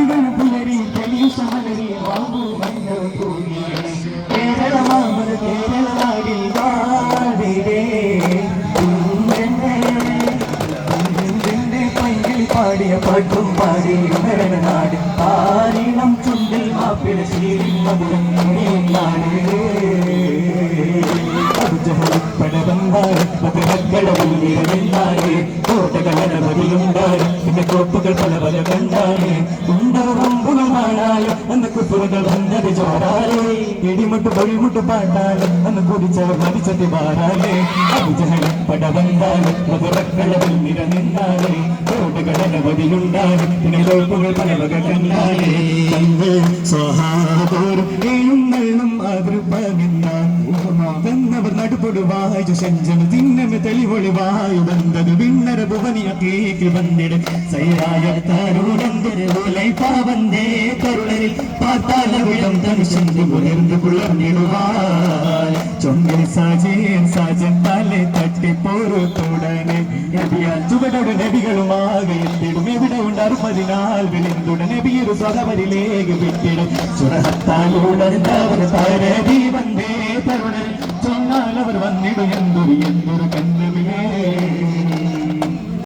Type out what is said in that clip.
കണികൾ പുലരി തെളീശ മലരി വാങ്ങു മഞ്ഞ കൂടി കേരള മാമല കേരള നാടിൽ വാടിരേ പാടിയ പാട്ടും പാടി നാട് പാരിണം ചുണ്ടിൽ മാപ്പിള ശീലി മധുരം നാട് കോട്ടകളനവധിയുണ്ടായി പിന്നെ കോപ്പുകൾ പല പല കണ്ടാണ് ഉണ്ടാവുമ്പോഴാണാലും അന്ന് കുപ്പുകൾ വന്നത് ചോരാലേ ഇടിമുട്ട് വഴിമുട്ട് പാട്ടാലും അന്ന് കുടിച്ചവർ മരിച്ചത് മാറാലേ അഭിജഹനം പടവന്താലും മധുരക്കളവിൽ നിരനിന്നാലേ കോട്ടകളനവധിയുണ്ടായി പിന്നെ കോപ്പുകൾ പല വക കണ്ടാലേ. സ്വഹാദോറും എഴുന്നള്ളും അതിർപ്പമിന്നാൻ തന്നവർ നടുപൊടുവായു ശഞ്ചന തിന്നമ തെളിവൊളിവായു വന്നത് വിണ്ണര ഭുവനിയത്തേക്ക് വന്നിട സൈരായ താരോടന്തരവുലൈ പാവന്തേ കരുളരിൽ പാത്താലവിടം തനുശന്തി ഉയർന്നു പുലർന്നിടുവാൻ ചൊങ്കിൽ സാജേൻ സാജൻ തലെ തട്ടിപ്പോരു തുടനെ നബിയാൽ ചുവടോട് നബികളുമാകെ എത്തിടും എവിടെ ഉണ്ട് അറുപതിനാൽ വിളിന്തുട നബിയൊരു സ്വതവരിലേക്ക് വിട്ടിടും സുരഹത്താലൂടെ താരതി വന്നേ തരുണൻ ചൊന്നാൽ അവർ എന്തൊരു എന്തൊരു